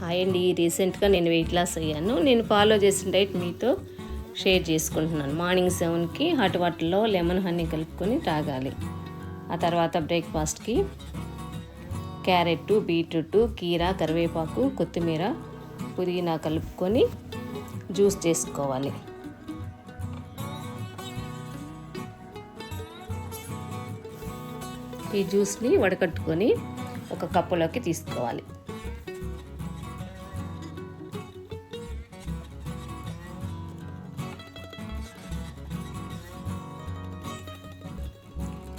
Hi అండి. రీసెంట్గా నేను వెయిట్ లాస్ అయ్యాను. నేను ఫాలో చేసిన డైట్ మీతో షేర్ చేసుకుంటున్నాను. మార్నింగ్ సెవెన్కి హాట్ వాటర్లో లెమన్ హనీ కలుపుకొని తాగాలి. ఆ తర్వాత బ్రేక్ఫాస్ట్కి క్యారెట్ బీట్రూట్ కీరా కరివేపాకు కొత్తిమీర పుదీనా కలుపుకొని జ్యూస్ చేసుకోవాలి. ఈ జ్యూస్ని వడకట్టుకొని ఒక కప్పులోకి తీసుకోవాలి.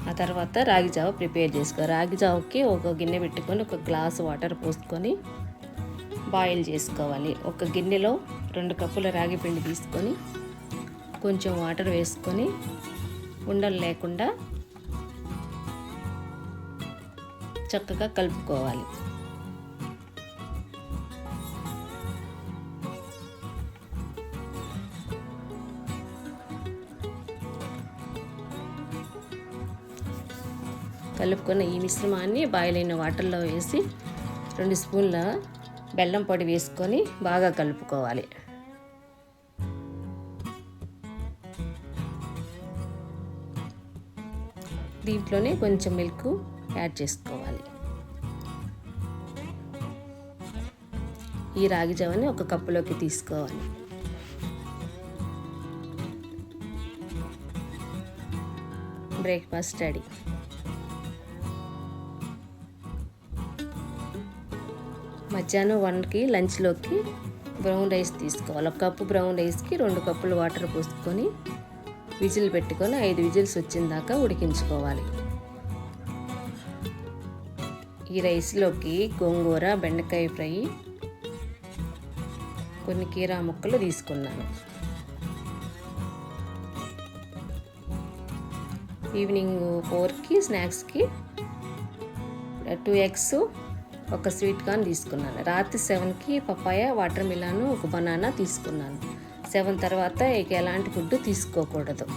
ఆ తర్వాత రాగి జావ ప్రిపేర్ చేసుకో. రాగి జావకి ఒక గిన్నె పెట్టుకొని ఒక గ్లాస్ వాటర్ పోసుకొని బాయిల్ చేసుకోవాలి. ఒక గిన్నెలో రెండు కప్పుల రాగి పిండి తీసుకొని కొంచెం వాటర్ వేసుకొని ఉండలు లేకుండా చక్కగా కలుపుకోవాలి. కలుపుకున్న ఈ మిశ్రమాన్ని బాయిల్ అయిన వాటర్లో వేసి రెండు స్పూన్ల బెల్లం పొడి వేసుకొని బాగా కలుపుకోవాలి. దీంట్లోనే కొంచెం మిల్క్ యాడ్ చేసుకోవాలి. ఈ రాగి జావని ఒక కప్పులోకి తీసుకోవాలి. బ్రేక్ఫాస్ట్ రెడీ మధ్యాహ్నం వన్కి లంచ్లోకి బ్రౌన్ రైస్ తీసుకోవాలి. ఒక కప్పు బ్రౌన్ రైస్కి రెండు కప్పులు వాటర్ పోసుకొని విజిల్ పెట్టుకొని ఐదు విజిల్స్ వచ్చిన దాకా ఉడికించుకోవాలి. ఈ రైస్లోకి గోంగూర బెండకాయ ఫ్రై కొన్ని కీరా ముక్కలు తీసుకున్నాను. ఈవినింగ్ ఫోర్కి స్నాక్స్కి టూ ఎగ్స్ ఒక స్వీట్ కార్న్ తీసుకున్నాను. రాత్రి సెవెన్కి పపాయ వాటర్ మిలాను ఒక బనానా తీసుకున్నాను. సెవెన్ తర్వాత ఇక ఎలాంటి ఫుడ్ తీసుకోకూడదు.